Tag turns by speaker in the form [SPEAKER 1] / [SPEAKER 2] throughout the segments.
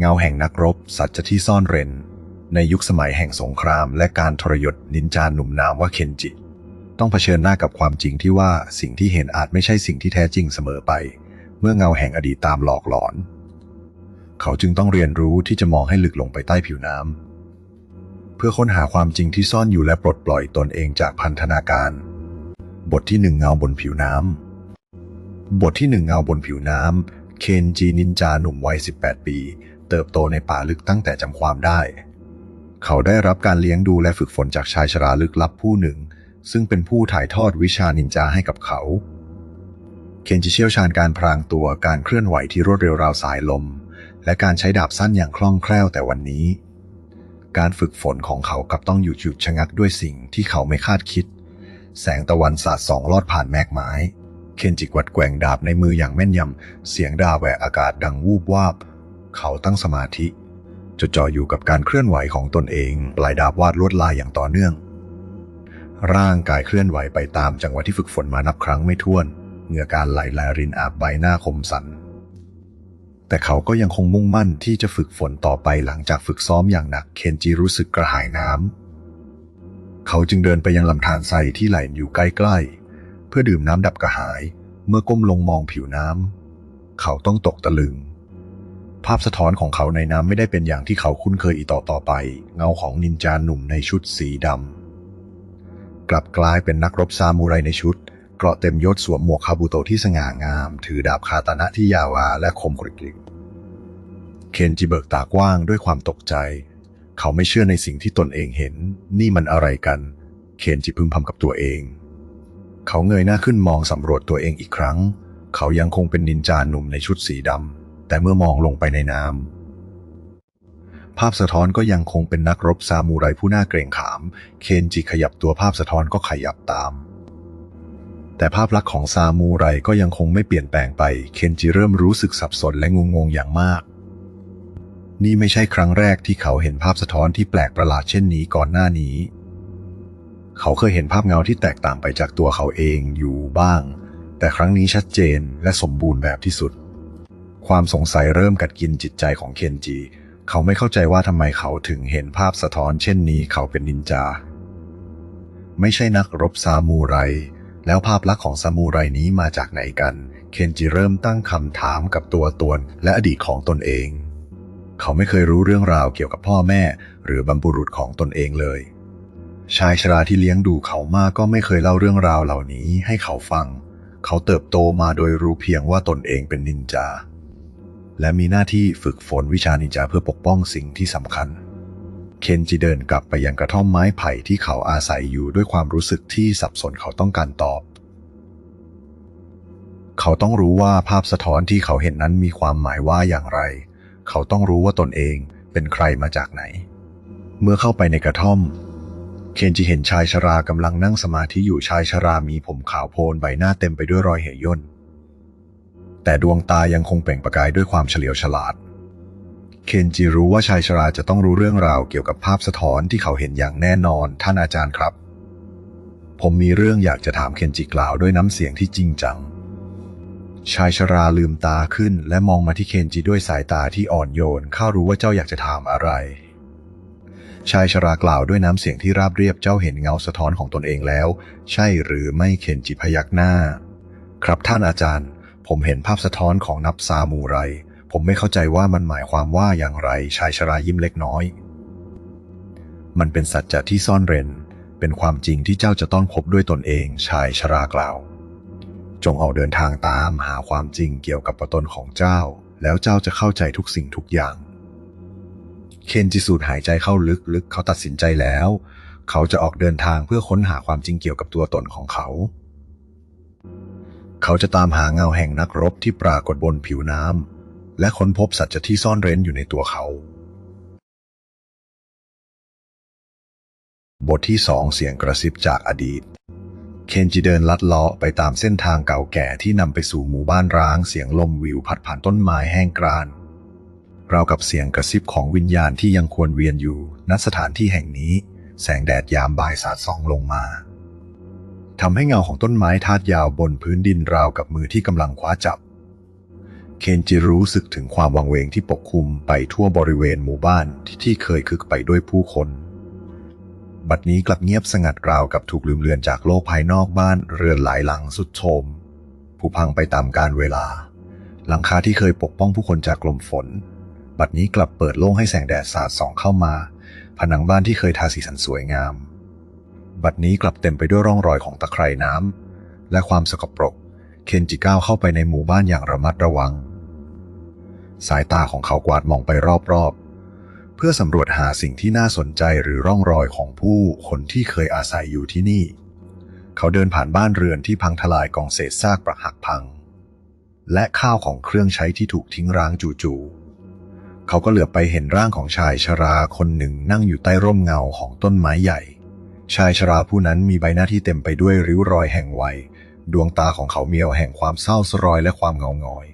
[SPEAKER 1] เงาแห่งนักรบ สัจจะที่ซ่อนเร้น ในยุคสมัยแห่งสงคราม และการทรยศนินจาหนุ่มนามว่าเคนจิ ต้องเผชิญหน้ากับความจริงที่ว่าสิ่งที่เห็นอาจไม่ใช่สิ่งที่แท้จริงเสมอไป เมื่อเงาแห่งอดีตตามหลอกหลอน เขาจึงต้องเรียนรู้ที่จะมองให้ลึกลงไปใต้ผิวน้ำเพื่อค้นหาความจริงที่ซ่อนอยู่และปลดปล่อยตนเองจากพันธนาการ บทที่หนึ่งเงาบนผิวน้ำบทที่หนึ่งเงาบนผิวน้ำเคนจีนินจาหนุ่มวัย 18 ปี เติบโตในป่าลึกตั้งแต่จำความได้ เขาได้รับการเลี้ยงดูและฝึกฝนจากชายชราลึกลับผู้หนึ่ง ซึ่งเป็นผู้ถ่ายทอดวิชานินจาให้กับเขา เคนจิเชี่ยวชาญการพรางตัวการเคลื่อนไหวที่รวดเร็วราวสายลม และการใช้ดาบสั้นอย่างคล่องแคล่วแต่วันนี้ การฝึกฝนของเขากลับต้องอยู่จุดชะงักด้วยสิ่งที่เขาไม่คาดคิด แสงตะวันสาดส่องลอดผ่านแมกไม้เคนจิกวัดแกว่งดาบในมืออย่างแม่นยำ เสียงดาแหวกอากาศดังวูบวาบ เขาตั้งสมาธิจดจ่ออยู่กับการเคลื่อนไหวของตนเอง ปลายดาบวาดลวดลายอย่างต่อเนื่อง ร่างกายเคลื่อนไหวไปตามจังหวะที่ฝึกฝนมานับครั้งไม่ถ้วน เหงื่อการไหลแลรินอาบใบหน้าคมสัน แต่เขาก็ยังคงมุ่งมั่นที่จะฝึกฝนต่อไปหลังจากฝึกซ้อมอย่างหนักเคนจิรู้สึกกระหายน้ำ เขาจึงเดินไปยังลำธารทรายที่ไหลอยู่ใกล้ๆ เพื่อดื่มน้ำดับกระหาย เมื่อก้มลงมองผิวน้ำ เขาต้องตกตะลึง ภาพสะท้อนของเขาในน้ำไม่ได้เป็นอย่างที่เขาคุ้นเคยอีกต่อต่อไป เงาของนินจาหนุ่มในชุดสีดำกลับกลายเป็นนักรบซามูไรในชุด เกราะเต็มยศสวมหมวกคาบุโตะที่สง่างาม ถือดาบคาตานะที่ยาวาและคมกริบเคนจิเบิกตากว้างด้วยความตกใจ เขาไม่เชื่อในสิ่งที่ตนเองเห็น นี่มันอะไรกัน เคนจิพึมพำกับตัวเอง เขาเงยหน้าขึ้นมองสำรวจตัวเองอีกครั้ง เขายังคงเป็นนินจาหนุ่มในชุดสีดำ แต่เมื่อมองลงไปในน้ำภาพสะท้อนก็ยังคงเป็นนักรบซามูไรผู้น่าเกรงขาม เคนจิขยับตัวภาพสะท้อนก็ขยับตาม แต่ภาพลักษณ์ของซามูไรก็ยังคงไม่เปลี่ยนแปลงไป เคนจิเริ่มรู้สึกสับสนและงงงอย่างมาก นี่ไม่ใช่ครั้งแรกที่เขาเห็นภาพสะท้อนที่แปลกประหลาดเช่นนี้ก่อนหน้านี้ เขาเคยเห็นภาพเงาที่แตกต่างไปจากตัวเขาเองอยู่บ้าง แต่ครั้งนี้ชัดเจนและสมบูรณ์แบบที่สุด ความสงสัยเริ่มกัดกินจิตใจของเคนจิ เขาไม่เข้าใจว่าทำไมเขาถึงเห็นภาพสะท้อนเช่นนี้เขาเป็นนินจา ไม่ใช่นักรบซามูไร แล้วภาพลักษณ์ของซามูไรนี้มาจากไหนกัน เคนจิเริ่มตั้งคำถามกับตัวตนและอดีตของตนเอง เขาไม่เคยรู้เรื่องราวเกี่ยวกับพ่อแม่ หรือบรรพบุรุษของตนเองเลย ชายชราที่เลี้ยงดูเขามากก็ไม่เคยเล่าเรื่องราวเหล่านี้ให้เขาฟังเขาเติบโตมาโดยรู้เพียงว่าตนเองเป็นนินจา และมีหน้าที่ฝึกฝนวิชานินจาเพื่อปกป้องสิ่งที่สำคัญ เคนจิเดินกลับไปยังกระท่อมไม้ไผ่ที่เขาอาศัยอยู่ด้วยความรู้สึกที่สับสนเขาต้องการตอบ เขาต้องรู้ว่าภาพสะท้อนที่เขาเห็นนั้นมีความหมายว่าอย่างไร เขาต้องรู้ว่าตนเองเป็นใครมาจากไหน เมื่อเข้าไปในกระท่อม เคนจิเห็นชายชรากำลังนั่งสมาธิอยู่ชายชรามีผมขาวโพลนใบหน้าเต็มไปด้วยรอยเหยย่น แต่ดวงตายังคงเปล่งประกายด้วยความเฉลียวฉลาด เคนจิรู้ว่าชายชราจะต้องรู้เรื่องราวเกี่ยวกับภาพสะท้อนที่เขาเห็นอย่างแน่นอนท่านอาจารย์ครับ ผมมีเรื่องอยากจะถามเคนจิกล่าวด้วยน้ำเสียงที่จริงจัง ชายชราลืมตาขึ้นและมองมาที่เคนจิด้วยสายตาที่อ่อนโยนข้ารู้ว่าเจ้าอยากจะถามอะไรชายชรากล่าวด้วยน้ำเสียงที่ราบเรียบเจ้าเห็นเงาสะท้อนของตนเองแล้ว ใช่หรือไม่เคนจิพยักหน้า ครับท่านอาจารย์ ผมเห็นภาพสะท้อนของนับซามูไร ผมไม่เข้าใจว่ามันหมายความว่าอย่างไรชายชรายิ้มเล็กน้อย มันเป็นสัจจะที่ซ่อนเร้นเป็นความจริงที่เจ้าจะต้องพบด้วยตนเองชายชรากล่าว จงออกเดินทางตามหาความจริงเกี่ยวกับปตนของเจ้า แล้วเจ้าจะเข้าใจทุกสิ่งทุกอย่าง เคนจิสูดหายใจเข้าลึกๆ เขาตัดสินใจแล้ว เขาจะออกเดินทางเพื่อค้นหาความจริงเกี่ยวกับตัวตนของเขา เขาจะตามหาเงาแห่งนักรบที่ปรากฏบนผิวน้ำและค้นพบสัจจะที่ซ่อนเร้นอยู่ในตัวเขา บทที่สองเสียงกระซิบจากอดีต เคนจิเดินลัดเลาะไปตามเส้นทางเก่าแก่ที่นำไปสู่หมู่บ้านร้างเสียงลมวิวพัดผ่านต้นไม้แห้งกรานราวกับเสียงกระซิบของวิญญาณที่ยังควรเวียนอยู่ณสถานที่แห่งนี้ แสงแดดยามบ่ายสาดส่องลงมา ทำให้เงาของต้นไม้ทาดยาวบนพื้นดินราวกับมือที่กำลังคว้าจับ เคนจิรู้สึกถึงความวังเวงที่ปกคลุมไปทั่วบริเวณหมู่บ้านที่ที่เคยคึกไปด้วยผู้คน บัดนี้กลับเงียบสงัดราวกับถูกลืมเลือนจากโลกภายนอกบ้านเรือนหลายหลังสุดโทมผุพังไปตามกาลเวลา หลังคาที่เคยปกป้องผู้คนจากลมฝน บัดนี้กลับเปิดโล่งให้แสงแดดสาดส่องเข้ามา ผนังบ้านที่เคยทาสีสันสวยงาม บัดนี้กลับเต็มไปด้วยร่องรอยของตะไคร่น้ำและความสกปรก เคนจิก้าวเข้าไปในหมู่บ้านอย่างระมัดระวัง สายตาของเขากวาดมองไปรอบๆ เพื่อสำรวจหาสิ่งที่น่าสนใจหรือร่องรอยของผู้คนที่เคยอาศัยอยู่ที่นี่ เขาเดินผ่านบ้านเรือนที่พังทลายกองเศษซากปรักหักพัง และข้าวของเครื่องใช้ที่ถูกทิ้งร้างจู่ๆเขาก็เหลือบไปเห็นร่างของชายชราคนหนึ่งนั่งอยู่ใต้ร่มเงาของต้นไม้ใหญ่ ชายชราผู้นั้นมีใบหน้าที่เต็มไปด้วยริ้วรอยแห่งวัย ดวงตาของเขาเมียวแห่งความเศร้าสรอยและความเงาหงอย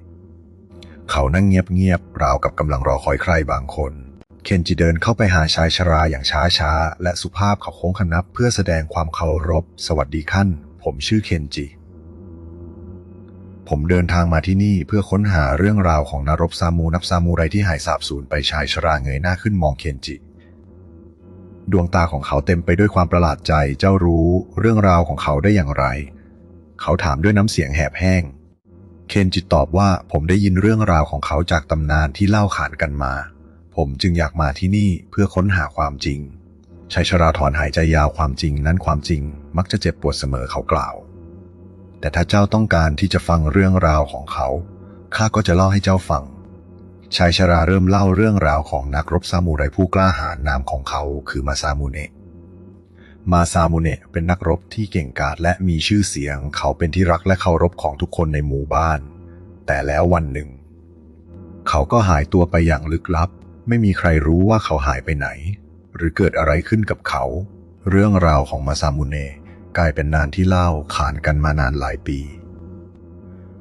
[SPEAKER 1] เขานั่งเงียบๆราวกับกำลังรอคอยใครบางคน เคนจิเดินเข้าไปหาชายชราอย่างช้าๆ และสุภาพเขาโค้งคนับเพื่อแสดงความเคารพ สวัสดีขั้น ผมชื่อเคนจิ ผมเดินทางมาที่นี่เพื่อค้นหาเรื่องราวของนารบซามูนับซามูไรที่หายสาบสูญไปชายชราเงยหน้าขึ้นมองเคนจิ ดวงตาของเขาเต็มไปด้วยความประหลาดใจเจ้ารู้เรื่องราวของเขาได้อย่างไร เขาถามด้วยน้ำเสียงแหบแห้ง เคนจิตตอบว่าผมได้ยินเรื่องราวของเขาจากตำนานที่เล่าขานกันมา ผมจึงอยากมาที่นี่เพื่อค้นหาความจริงชายชราถอนหายใจยาวความจริงนั้นความจริง มักจะเจ็บปวดเสมอเขากล่าว แต่ถ้าเจ้าต้องการที่จะฟังเรื่องราวของเขาข้าก็จะเล่าให้เจ้าฟัง ชายชราเริ่มเล่าเรื่องราวของนักรบซามูไรผู้กล้าหาญนามของเขาคือมาซามูเนะมาซามูเนะเป็นนักรบที่เก่งกาจและมีชื่อเสียง เขาเป็นที่รักและเคารพของทุกคนในหมู่บ้าน แต่แล้ววันหนึ่ง เขาก็หายตัวไปอย่างลึกลับ ไม่มีใครรู้ว่าเขาหายไปไหน หรือเกิดอะไรขึ้นกับเขา เรื่องราวของมาซามูเนะกลายเป็นนานที่เล่าขานกันมานานหลายปี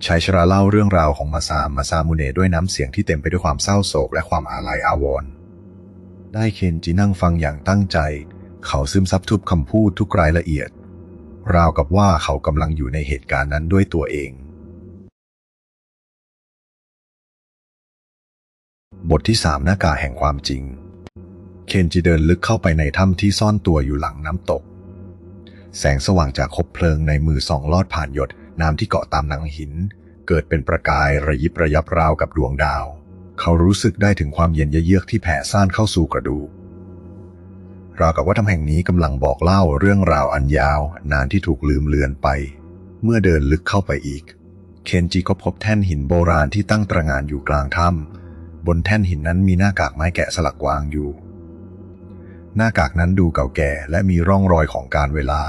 [SPEAKER 1] ชายชราเล่าเรื่องราวของมาซามาซามูเนด้วยน้ำเสียงที่เต็มไปด้วยความเศร้าโศกและความอาลัยอาวรณ์ได้เคนจินั่งฟังอย่างตั้งใจ เขาซึมซับทุกคำพูดทุกรายละเอียด ราวกับว่าเขากำลังอยู่ในเหตุการณ์นั้นด้วยตัวเอง บทที่สามหน้ากาแห่งความจริง เคนจิเดินลึกเข้าไปในถ้ำที่ซ่อนตัวอยู่หลังน้ำตก แสงสว่างจากคบเพลิงในมือส่องลอดผ่านหยด น้ำที่เกาะตามหนังหิน เกิดเป็นประกายระยิบระยับราวกับดวงดาว เขารู้สึกได้ถึงความเย็นเยือกที่แผ่ซ่านเข้าสู่กระดูกราวกับว่าถ้ำแห่งนี้กำลังบอกเล่าเรื่องราวอันยาว นานที่ถูกลืมเลือนไป เมื่อเดินลึกเข้าไปอีก เคนจิก็พบแท่นหินโบราณที่ตั้งตระหง่านอยู่กลางถ้ำบนแท่นหินนั้นมีหน้ากากไม้แกะสลักวางอยู่ หน้ากากนั้นดูเก่าแก่และมีร่องรอยของการเวลา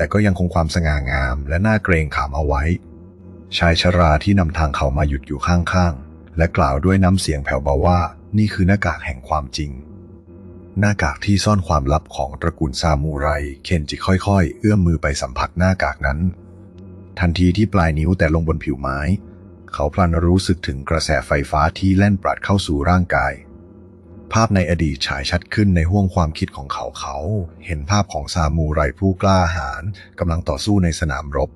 [SPEAKER 1] แต่ก็ยังคงความสง่างามและน่าเกรงขามเอาไว้ ชายชราที่นำทางเขามาหยุดอยู่ข้างๆ และกล่าวด้วยน้ำเสียงแผ่วเบาว่านี่คือหน้ากากแห่งความจริง หน้ากากที่ซ่อนความลับของตระกูลซามูไร เคนจิค่อยๆ เอื้อมมือไปสัมผัสหน้ากากนั้น ทันทีที่ปลายนิ้วแต่ลงบนผิวไม้ เขาพลันรู้สึกถึงกระแสไฟฟ้าที่แล่นปราดเข้าสู่ร่างกาย ภาพในอดีตฉายชัดขึ้นในห้วงความคิดของเขาเขา เห็นภาพของซามูไรผู้กล้าหาญกำลังต่อสู้ในสนามรบ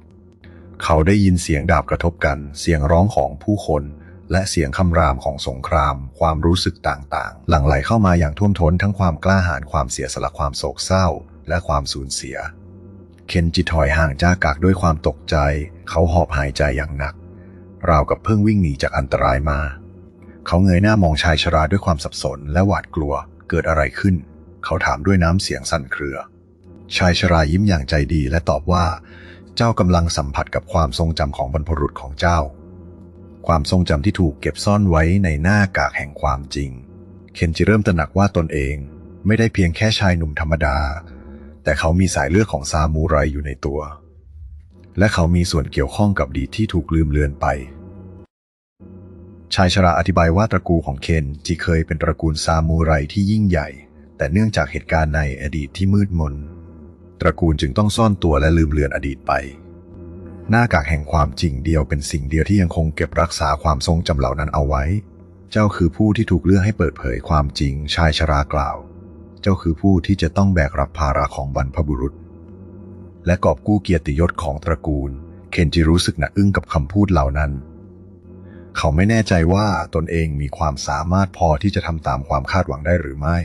[SPEAKER 1] เขาได้ยินเสียงดาบกระทบกัน เสียงร้องของผู้คน และเสียงคำรามของสงคราม ความรู้สึกต่างๆ หลั่งไหลเข้ามาอย่างท่วมท้นทั้งความกล้าหาญความเสียสละความโศกเศร้า และความสูญเสีย เคนจิถอยห่างจากกากด้วยความตกใจ เขาหอบหายใจอย่างหนัก ราวกับเพิ่งวิ่งหนีจากอันตรายมา เขาเงยหน้ามองชายชราด้วยความสับสนและหวาดกลัว เกิดอะไรขึ้น เขาถามด้วยน้ำเสียงสั่นเครือ ชายชรายิ้มอย่างใจดีและตอบว่า เจ้ากำลังสัมผัสกับความทรงจำของบรรพบุรุษของเจ้า ความทรงจำที่ถูกเก็บซ่อนไว้ในหน้ากากแห่งความจริง เคนจิเริ่มตระหนักว่าตนเองไม่ได้เพียงแค่ชายหนุ่มธรรมดา แต่เขามีสายเลือดของซามูไรอยู่ในตัว และเขามีส่วนเกี่ยวข้องกับดีที่ถูกลืมเลือนไป ชายชราอธิบายว่าตระกูลของเคนจิเคยเป็นตระกูลซามูไรที่ยิ่งใหญ่ แต่เนื่องจากเหตุการณ์ในอดีตที่มืดมน ตระกูลจึงต้องซ่อนตัวและลืมเลือนอดีตไป หน้ากากแห่งความจริงเดียวเป็นสิ่งเดียวที่ยังคงเก็บรักษาความทรงจำเหล่านั้นเอาไว้ เจ้าคือผู้ที่ถูกเลือกให้เปิดเผยความจริง ชายชรากล่าว เจ้าคือผู้ที่จะต้องแบกรับภาระของบรรพบุรุษ และกอบกู้เกียรติยศของตระกูล เคนจิรู้สึกหนักอึ้งกับคำพูดเหล่านั้น เขาไม่แน่ใจว่าตนเองมีความสามารถพอที่จะทำตามความคาดหวังได้หรือไม่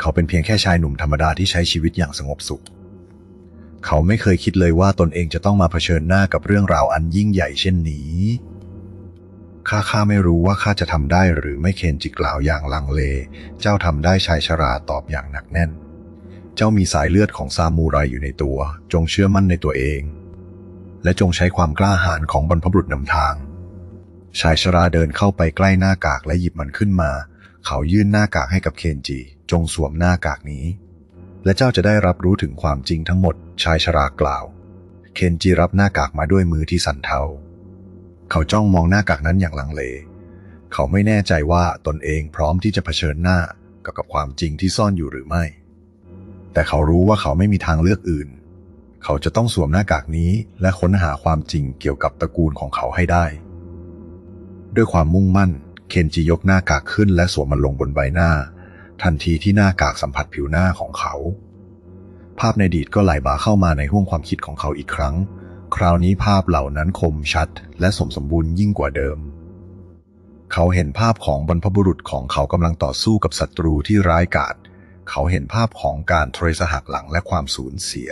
[SPEAKER 1] เขาเป็นเพียงแค่ชายหนุ่มธรรมดาที่ใช้ชีวิตอย่างสงบสุข เขาไม่เคยคิดเลยว่าตนเองจะต้องมาเผชิญหน้ากับเรื่องราวอันยิ่งใหญ่เช่นนี้ข้าข้าไม่รู้ว่าข้าจะทำได้หรือไม่เคนจิกล่าวอย่างลังเล เจ้าทำได้ชายชราตอบอย่างหนักแน่น เจ้ามีสายเลือดของซามูไรอยู่ในตัว จงเชื่อมั่นในตัวเอง และจงใช้ความกล้าหาญของบรรพบุรุษนำทาง ชายชราเดินเข้าไปใกล้หน้ากากและหยิบมันขึ้นมา เขายื่นหน้ากากให้กับเคนจิ จงสวมหน้ากากนี้ และเจ้าจะได้รับรู้ถึงความจริงทั้งหมด ชายชรากล่าว เคนจิรับหน้ากากมาด้วยมือที่สั่นเทา เขาจ้องมองหน้ากากนั้นอย่างลังเล เขาไม่แน่ใจว่าตนเองพร้อมที่จะเผชิญหน้ากับกับความจริงที่ซ่อนอยู่หรือไม่ แต่เขารู้ว่าเขาไม่มีทางเลือกอื่น เขาจะต้องสวมหน้ากากนี้และค้นหาความจริงเกี่ยวกับตระกูลของเขาให้ได้ ด้วยความมุ่งมั่น เคนจิยกหน้ากากขึ้นและสวมมันลงบนใบหน้า ทันทีที่หน้ากากสัมผัสผิวหน้าของเขา ภาพในดีตก็ไหลบ่าเข้ามาในห้วงความคิดของเขาอีกครั้ง คราวนี้ภาพเหล่านั้นคมชัด และสมสมบูรณ์ยิ่งกว่าเดิม เขาเห็นภาพของบรรพบุรุษของเขากำลังต่อสู้กับศัตรูที่ร้ายกาจเขาเห็นภาพของการทรยศหักหลังและความสูญเสีย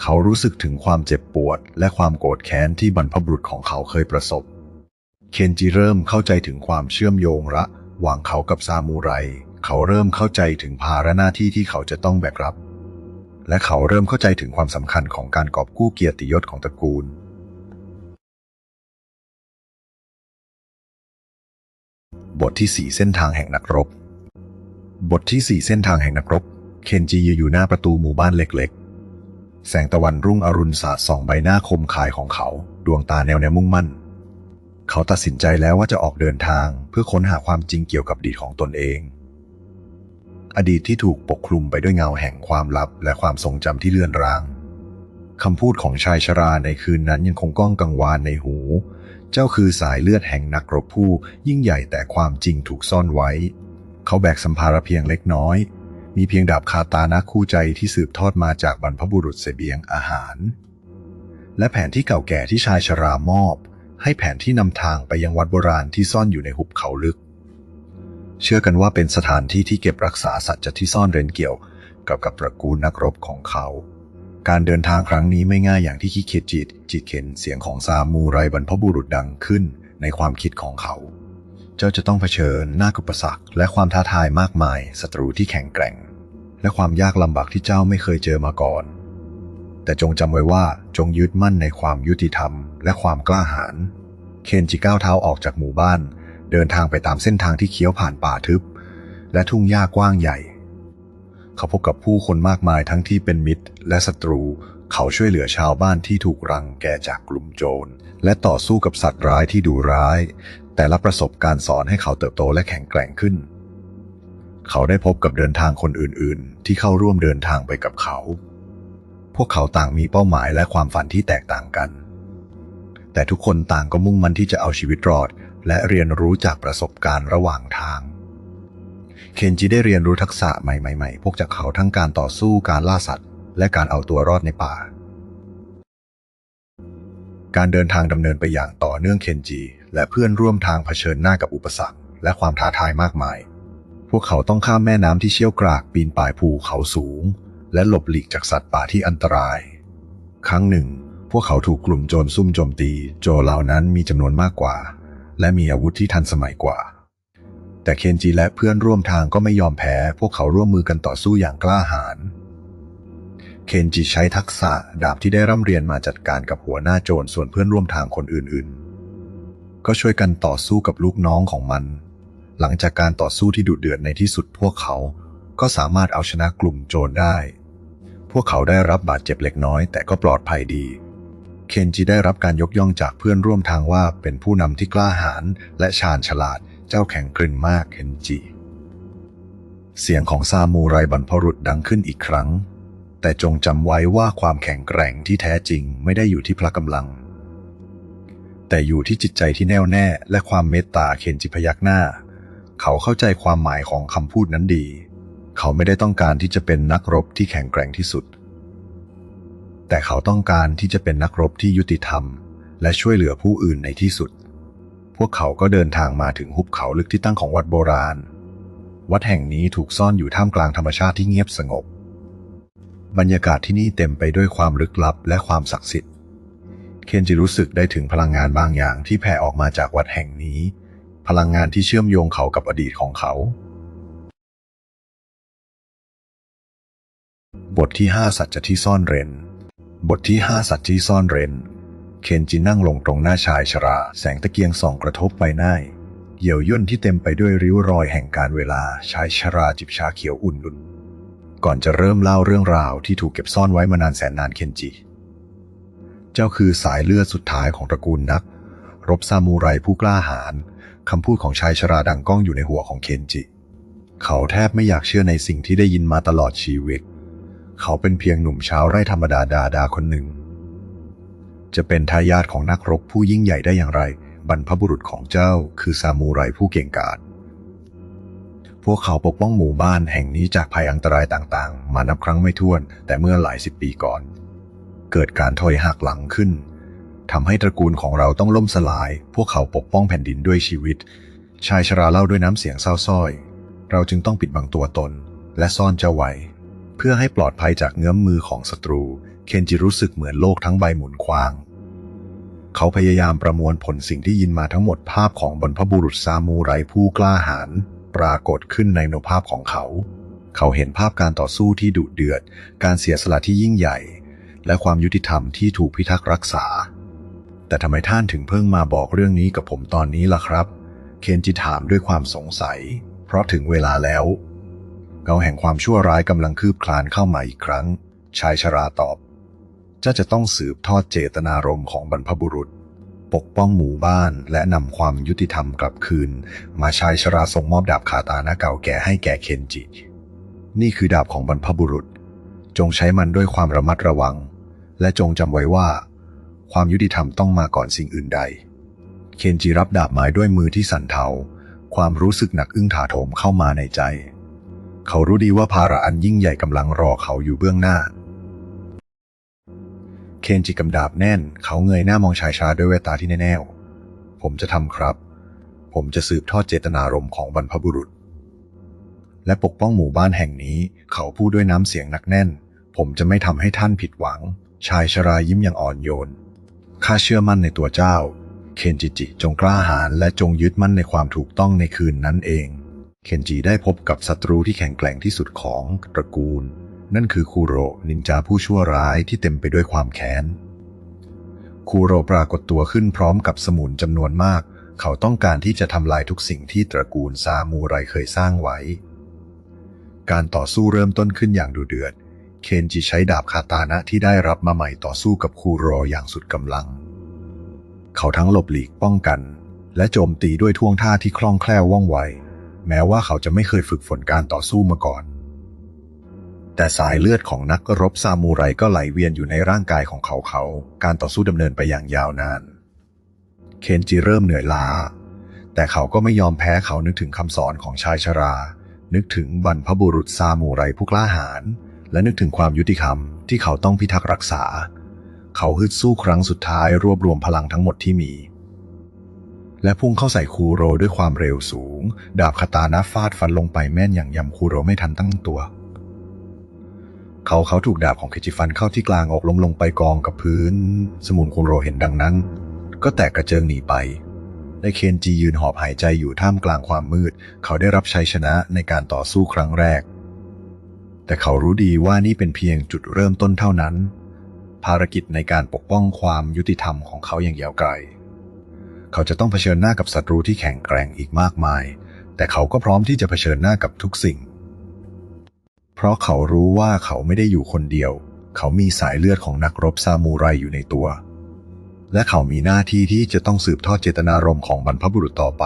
[SPEAKER 1] เขารู้สึกถึงความเจ็บปวด และความโกรธแค้นที่บรรพบุรุษของเขาเคยประสบ เคนจิเริ่มเข้าใจถึงความเชื่อมโยงระหว่างเขากับซามูไร เขาเริ่มเข้าใจถึงภาระหน้าที่ที่เขาจะต้องแบกรับ และเขาเริ่มเข้าใจถึงความสำคัญของการกอบกู้เกียรติยศของตระกูล บทที่สี่เส้นทางแห่งนักรบ บทที่สี่เส้นทางแห่งนักรบ เคนจิยืนอยู่หน้าประตูหมู่บ้านเล็กๆ แสงตะวันรุ่งอรุณสาดส่องใบหน้าคมขายของเขา ดวงตาแนวแนวมุ่งมั่น เขาตัดสินใจแล้วว่าจะออกเดินทางเพื่อค้นหาความจริงเกี่ยวกับอดีตของตนเอง อดีตที่ถูกปกคลุมไปด้วยเงาแห่งความลับและความทรงจำที่เลือนรางคำพูดของชายชราในคืนนั้นยังคงก้องกังวานในหู เจ้าคือสายเลือดแห่งนักรบผู้ยิ่งใหญ่แต่ความจริงถูกซ่อนไว้ เขาแบกสัมภาระเพียงเล็กน้อย มีเพียงดาบคาตานะคู่ใจที่สืบทอดมาจากบรรพบุรุษเสบียงอาหาร และแผนที่เก่าแก่ที่ชายชรามอบ ให้แผนที่นำทางไปยังวัดโบราณที่ซ่อนอยู่ในหุบเขาลึก เชื่อกันว่าเป็นสถานที่ที่เก็บรักษาสัตว์ที่ซ่อนเร้นเกี่ยวกับกับตระกูลนักรบของเขา การเดินทางครั้งนี้ไม่ง่ายอย่างที่คิดเข็ดจิต จิตเข็นเสียงของซามูไรบรรพบุรุษดังขึ้นในความคิดของเขา เจ้าจะต้องเผชิญหน้ากับอุปสรรคและความท้าทายมากมายศัตรูที่แข็งแกร่ง และความยากลำบากที่เจ้าไม่เคยเจอมาก่อน แต่จงจำไว้ว่าจงยึดมั่นในความยุติธรรม และความกล้าหาญเคนจิก้าวเท้าออกจากหมู่บ้าน เดินทางไปตามเส้นทางที่เคี้ยวผ่านป่าทึบ และทุ่งหญ้ากว้างใหญ่ เขาพบกับผู้คนมากมายทั้งที่เป็นมิตร และศัตรู เขาช่วยเหลือชาวบ้านที่ถูกรังแกจากกลุ่มโจร และต่อสู้กับสัตว์ร้ายที่ดุร้าย แต่ละประสบการณ์สอนให้เขาเติบโตและแข็งแกร่งขึ้น เขาได้พบกับเดินทางคนอื่น ๆ ที่เข้าร่วมเดินทางไปกับเขา พวกเขาต่างมีเป้าหมายและความฝันที่แตกต่างกัน แต่ทุกคนต่างก็มุ่งมั่นที่จะเอาชีวิตรอด และเรียนรู้จากประสบการณ์ระหว่างทาง เคนจิได้เรียนรู้ทักษะใหม่ๆพวกจากเขาทั้งการต่อสู้การล่าสัตว์ และการเอาตัวรอดในป่า การเดินทางดำเนินไปอย่างต่อเนื่องเคนจิ และเพื่อนร่วมทางเผชิญหน้ากับอุปสรรค และความท้าทายมากมาย พวกเขาต้องข้ามแม่น้ำที่เชี่ยวกรากปีนป่ายภูเขาสูง และหลบหลีกจากสัตว์ป่าที่อันตราย ครั้งหนึ่ง พวกเขาถูกกลุ่มโจรซุ่มโจมตี โจรเหล่านั้นมีจำนวนมากกว่า และมีอาวุธที่ทันสมัยกว่า แต่เคนจิและเพื่อนร่วมทางก็ไม่ยอมแพ้ พวกเขาร่วมมือกันต่อสู้อย่างกล้าหาญเคนจิใช้ทักษะดาบที่ได้ร่ำเรียนมาจัดการกับหัวหน้าโจรส่วนเพื่อนร่วมทางคนอื่นๆ ก็ช่วยกันต่อสู้กับลูกน้องของมัน หลังจากการต่อสู้ที่ดุเดือดในที่สุดพวกเขา ก็สามารถเอาชนะกลุ่มโจรได้ พวกเขาได้รับบาดเจ็บเล็กน้อยแต่ก็ปลอดภัยดี เคนจิได้รับการยกย่องจากเพื่อนร่วมทางว่าเป็นผู้นำที่กล้าหาญและชาญฉลาดเจ้าแข็งกรินมากเคนจิ เสียงของซามูไรบรรพรุษดังขึ้นอีกครั้ง แต่จงจำไว้ว่าความแข็งแกร่งที่แท้จริงไม่ได้อยู่ที่พละกำลัง แต่อยู่ที่จิตใจที่แน่วแน่และความเมตตาเคนจิพยักหน้า เขาเข้าใจความหมายของคำพูดนั้นดี เขาไม่ได้ต้องการที่จะเป็นนักรบที่แข็งแกร่งที่สุด แต่เขาต้องการที่จะเป็นนักรบที่ยุติธรรม และช่วยเหลือผู้อื่นในที่สุด พวกเขาก็เดินทางมาถึงหุบเขาลึกที่ตั้งของวัดโบราณ วัดแห่งนี้ถูกซ่อนอยู่ท่ามกลางธรรมชาติที่เงียบสงบ บรรยากาศที่นี่เต็มไปด้วยความลึกลับและความศักดิ์สิทธิ์ เคนจิรู้สึกได้ถึงพลังงานบางอย่างที่แผ่ออกมาจากวัดแห่งนี้ พลังงานที่เชื่อมโยงเขากับอดีตของเขา บทที่ 5 สัจจะที่ซ่อนเร้น บทที่5สัจที่ซ่อนเร้น เคนจินั่งลงตรงหน้าชายชรา แสงตะเกียงส่องกระทบใบหน้าเหี่ยวย่นที่เต็มไปด้วยริ้วรอยแห่งการเวลาชายชราจิบชาเขียวอุ่นๆก่อนจะเริ่มเล่าเรื่องราวที่ถูกเก็บซ่อนไว้มานานแสนนานเคนจิ เจ้าคือสายเลือดสุดท้ายของตระกูลนัก รบซามูไรผู้กล้าหาญคำพูดของชายชราดังก้องอยู่ในหัวของเคนจิ เขาแทบไม่อยากเชื่อในสิ่งที่ได้ยินมาตลอดชีวิต เขาเป็นเพียงหนุ่มชาวไร่ธรรมดาดาดาคนหนึ่ง จะเป็นทายาทของนักรบผู้ยิ่งใหญ่ได้อย่างไร บรรพบุรุษของเจ้าคือซามูไรผู้เก่งกาจพวกเขาปกป้องหมู่บ้านแห่งนี้จากภัยอันตรายต่างๆ มานับครั้งไม่ถ้วน แต่เมื่อหลายสิบปีก่อน เกิดการถอยหักหลังขึ้นทำให้ตระกูลของเราต้องล่มสลาย พวกเขาปกป้องแผ่นดินด้วยชีวิต ชายชราเล่าด้วยน้ำเสียงเศร้าส้อย เราจึงต้องปิดบังตัวตน และซ่อนเจ้าไว้ เพื่อให้ปลอดภัยจากเงื้อมมือของศัตรู เคนจิรู้สึกเหมือนโลกทั้งใบหมุนควาง เขาพยายามประมวลผลสิ่งที่ยินมาทั้งหมดภาพของบรรพบุรุษซามูไรผู้กล้าหาญปรากฏขึ้นในโนภาพของเขา เขาเห็นภาพการต่อสู้ที่ดุเดือด การเสียสละที่ยิ่งใหญ่ และความยุติธรรมที่ถูกพิทักษ์รักษา แต่ทำไมท่านถึงเพิ่งมาบอกเรื่องนี้กับผมตอนนี้ล่ะครับ เคนจิถามด้วยความสงสัย เพราะถึงเวลาแล้ว เงาแห่งความชั่วร้ายกำลังคืบคลานเข้ามาอีกครั้ง ชายชราตอบเจ้าจะต้องสืบทอดเจตนารมณ์ของบรรพบุรุษ ปกป้องหมู่บ้านและนำความยุติธรรมกลับคืน มาชายชราส่งมอบดาบคาตานะเก่าแก่ให้แก่เคนจิ นี่คือดาบของบรรพบุรุษ จงใช้มันด้วยความระมัดระวัง และจงจำไว้ว่า ความยุติธรรมต้องมาก่อนสิ่งอื่นใด เคนจิรับดาบไม้ด้วยมือที่สั่นเทาความรู้สึกหนักอึ้งถาโถมเข้ามาในใจ เขารู้ดีว่าภาระอันยิ่งใหญ่กำลังรอเขาอยู่เบื้องหน้า เคนจิกำดาบแน่น เขาเงยหน้ามองชายชาด้วยแววตาที่แน่วๆผมจะทำครับ ผมจะสืบทอดเจตนารมณ์ของบรรพบุรุษ และปกป้องหมู่บ้านแห่งนี้ เขาพูดด้วยน้ำเสียงนักแน่น ผมจะไม่ทำให้ท่านผิดหวัง ชายชรายิ้มอย่างอ่อนโยน ข้าเชื่อมั่นในตัวเจ้า เคนจิจิจงกล้าหาญและจงยึดมั่นในความถูกต้องในคืนนั้นเอง เคนจิได้พบกับศัตรูที่แข็งแกร่งที่สุดของตระกูล นั่นคือคูโรนินจาผู้ชั่วร้ายที่เต็มไปด้วยความแค้น คูโรปรากฏตัวขึ้นพร้อมกับสมุนจำนวนมาก เขาต้องการที่จะทำลายทุกสิ่งที่ตระกูลซามูไรเคยสร้างไว้ การต่อสู้เริ่มต้นขึ้นอย่างดุเดือด เคนจิใช้ดาบคาตานะที่ได้รับมาใหม่ต่อสู้กับคูโรอย่างสุดกำลัง เขาทั้งหลบหลีกป้องกัน และโจมตีด้วยท่วงท่าที่คล่องแคล่วว่องไว แม้ว่าเขาจะไม่เคยฝึกฝนการต่อสู้มาก่อน แต่สายเลือดของนักรบซามูไรก็ไหลเวียนอยู่ในร่างกายของเขาเขา การต่อสู้ดำเนินไปอย่างยาวนาน เคนจิเริ่มเหนื่อยล้า แต่เขาก็ไม่ยอมแพ้เขานึกถึงคำสอนของชายชรา นึกถึงบรรพบุรุษซามูไรผู้กล้าหาญและนึกถึงความยุติธรรมที่เขาต้องพิทักษ์รักษา เขาฮึดสู้ครั้งสุดท้ายรวบรวมพลังทั้งหมดที่มี และพุ่งเข้าใส่คูโรด้วยความเร็วสูง ดาบคาตานะฟาดฟันลงไปแม่นอย่างยำคูโรไม่ทันตั้งตัว เขาเขาถูกดาบของเคจิฟันเข้าที่กลางอกล้มลงไปกองกับพื้น สมุนคูโรเห็นดังนั้น ก็แตกกระเจิงหนีไปในเคนจียืนหอบหายใจอยู่ท่ามกลางความมืด เขาได้รับชัยชนะในการต่อสู้ครั้งแรก แต่เขารู้ดีว่านี่เป็นเพียงจุดเริ่มต้นเท่านั้น ภารกิจในการปกป้องความยุติธรรมของเขาอย่างยาวไกล เขาจะต้องเผชิญหน้ากับศัตรูที่แข็งแกร่งอีกมากมาย แต่เขาก็พร้อมที่จะเผชิญหน้ากับทุกสิ่ง เพราะเขารู้ว่าเขาไม่ได้อยู่คนเดียว เขามีสายเลือดของนักรบซามูไรอยู่ในตัว และเขามีหน้าที่ที่จะต้องสืบทอดเจตนารมณ์ของบรรพบุรุษต่อไป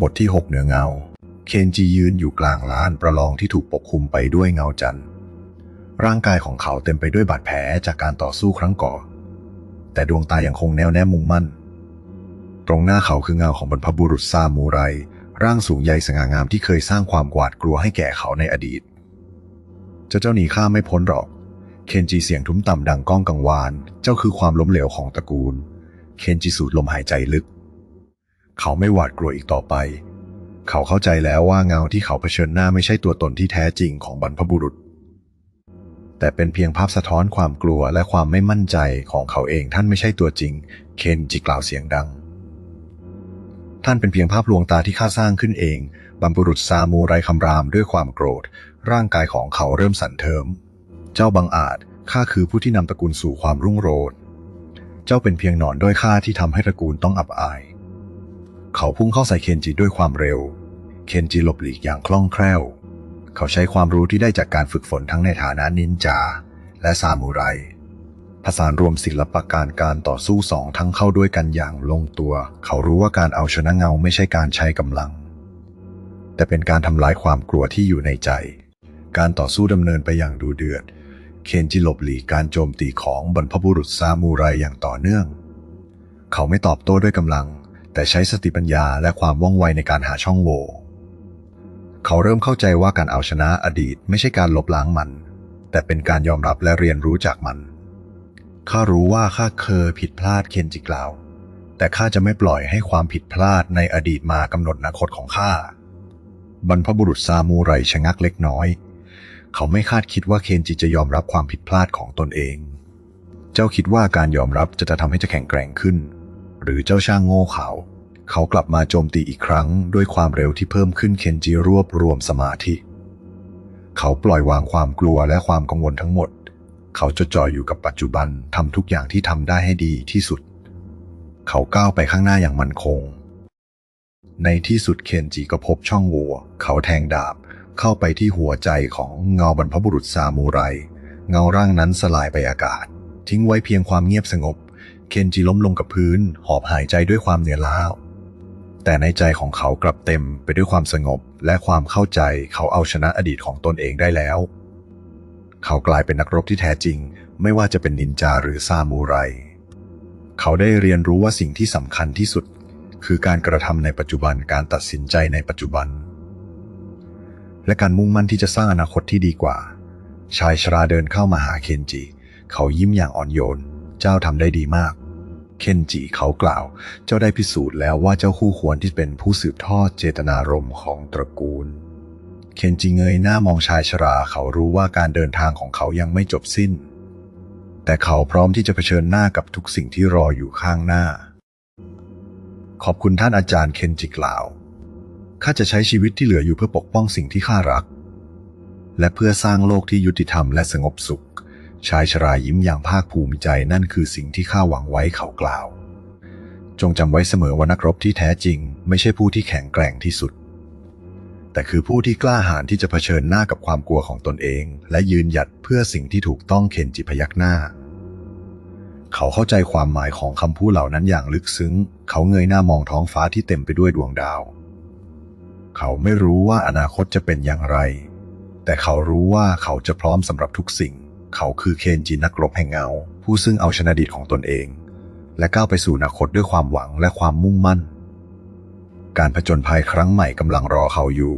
[SPEAKER 1] บทที่ 6 เหนือเงา เคนจียืนอยู่กลางลานประลองที่ถูกปกคลุมไปด้วยเงาจันทร์ ร่างกายของเขาเต็มไปด้วยบาดแผลจากการต่อสู้ครั้งก่อนแต่ดวงตายังคงแน่วแน่มุ่งมั่น ตรงหน้าเขาคือเงาของบรรพบุรุษซามูไร ร่างสูงใหญ่สง่างามที่เคยสร้างความหวาดกลัวให้แก่เขาในอดีต เจ้าเจ้าหนีข้าไม่พ้นหรอก เคนจิเสียงทุ้มต่ำดังก้องกังวาน เจ้าคือความล้มเหลวของตระกูล เคนจิสูดลมหายใจลึก เขาไม่หวาดกลัวอีกต่อไป เขาเข้าใจแล้วว่าเงาที่เขาเผชิญหน้าไม่ใช่ตัวตนที่แท้จริงของบรรพบุรุษ แต่เป็นเพียงภาพสะท้อนความกลัวและความไม่มั่นใจของเขาเองท่านไม่ใช่ตัวจริง เคนจิกล่าวเสียงดัง ท่านเป็นเพียงภาพลวงตาที่ข้าสร้างขึ้นเองบรรพบุรุษซามูไรคำรามด้วยความโกรธ ร่างกายของเขาเริ่มสั่นเทิม เจ้าบังอาจข้าคือผู้ที่นำตระกูลสู่ความรุ่งโรจน์เจ้าเป็นเพียงหนอนด้อยค่าที่ทำให้ตระกูลต้องอับอาย เขาพุ่งเข้าใส่เคนจิด้วยความเร็ว เคนจิหลบหลีกอย่างคล่องแคล่ว เขาใช้ความรู้ที่ได้จากการฝึกฝนทั้งในฐานะนินจา และซามูไรผสานรวมศิลปะการการต่อสู้สองทั้งเข้าด้วยกันอย่างลงตัว เขารู้ว่าการเอาชนะเงาไม่ใช่การใช้กำลัง แต่เป็นการทำลายความกลัวที่อยู่ในใจ การต่อสู้ดำเนินไปอย่างดูเดือด เคนจิหลบหลีกการโจมตีของบรรพบุรุษซามูไรอย่างต่อเนื่อง เขาไม่ตอบโต้ด้วยกำลัง แต่ใช้สติปัญญาและความว่องไวในการหาช่องโหว่ เขาเริ่มเข้าใจว่าการเอาชนะอดีตไม่ใช่การลบล้างมัน แต่เป็นการยอมรับและเรียนรู้จากมัน ข้ารู้ว่าข้าเคยผิดพลาดเคนจิกล่าว แต่ข้าจะไม่ปล่อยให้ความผิดพลาดในอดีตมากำหนดอนาคตของข้า บรรพบุรุษซามูไรชะงักเล็กน้อย เขาไม่คาดคิดว่าเคนจิจะยอมรับความผิดพลาดของตนเอง เจ้าคิดว่าการยอมรับจะจะทำให้เจะแข็งแกร่งขึ้น หรือเจ้าช่างโง่เขา เขากลับมาโจมตีอีกครั้งด้วยความเร็วที่เพิ่มขึ้นเคนจิรวบรวมสมาธิ เขาปล่อยวางความกลัวและความกังวลทั้งหมด เขาจดจ่ออยู่กับปัจจุบันทำทุกอย่างที่ทำได้ให้ดีที่สุด เขาก้าวไปข้างหน้าอย่างมั่นคง ในที่สุดเคนจิก็พบช่องโหว่เขาแทงดาบเข้าไปที่หัวใจของเงาบรรพบุรุษซามูไร เงาร่างนั้นสลายไปอากาศ ทิ้งไว้เพียงความเงียบสงบ เคนจิล้มลงกับพื้น หอบหายใจด้วยความเหนื่อยล้า แต่ในใจของเขากลับเต็มไปด้วยความสงบและความเข้าใจเขาเอาชนะอดีตของตนเองได้แล้ว เขากลายเป็นนักรบที่แท้จริง ไม่ว่าจะเป็นนินจาหรือซามูไรเขาได้เรียนรู้ว่าสิ่งที่สำคัญที่สุด คือการกระทำในปัจจุบันการตัดสินใจในปัจจุบัน และการมุ่งมั่นที่จะสร้างอนาคตที่ดีกว่า ชายชราเดินเข้ามาหาเคนจิ เขายิ้มอย่างอ่อนโยน เจ้าทำได้ดีมาก เคนจิเขากล่าว เจ้าได้พิสูจน์แล้วว่าเจ้าคู่ควรที่เป็นผู้สืบทอดเจตนารมณ์ของตระกูล เคนจิเงยหน้ามองชายชราเขารู้ว่าการเดินทางของเขายังไม่จบสิ้น แต่เขาพร้อมที่จะเผชิญหน้ากับทุกสิ่งที่รออยู่ข้างหน้า ขอบคุณท่านอาจารย์เคนจิกล่าวข้าจะใช้ชีวิตที่เหลืออยู่เพื่อปกป้องสิ่งที่ข้ารัก และเพื่อสร้างโลกที่ยุติธรรมและสงบสุข ชายชรายิ้มอย่างภาคภูมิใจนั่นคือสิ่งที่ข้าหวังไว้เขากล่าว จงจำไว้เสมอว่านักรบที่แท้จริง ไม่ใช่ผู้ที่แข็งแกร่งที่สุด แต่คือผู้ที่กล้าหาญที่จะเผชิญหน้ากับความกลัวของตนเอง และยืนหยัดเพื่อสิ่งที่ถูกต้องเข็นจิพยักหน้า เขาเข้าใจความหมายของคำพูดเหล่านั้นอย่างลึกซึ้ง เขาเงยหน้ามองท้องฟ้าที่เต็มไปด้วยดวงดาว เขาไม่รู้ว่าอนาคตจะเป็นอย่างไร แต่เขารู้ว่าเขาจะพร้อมสำหรับทุกสิ่ง เขาคือเคนจินักรบแห่งเงา ผู้ซึ่งเอาชนะอดีตของตนเอง และก้าวไปสู่อนาคตด้วยความหวังและความมุ่งมั่น การผจญภัยครั้งใหม่กำลังรอเขาอยู่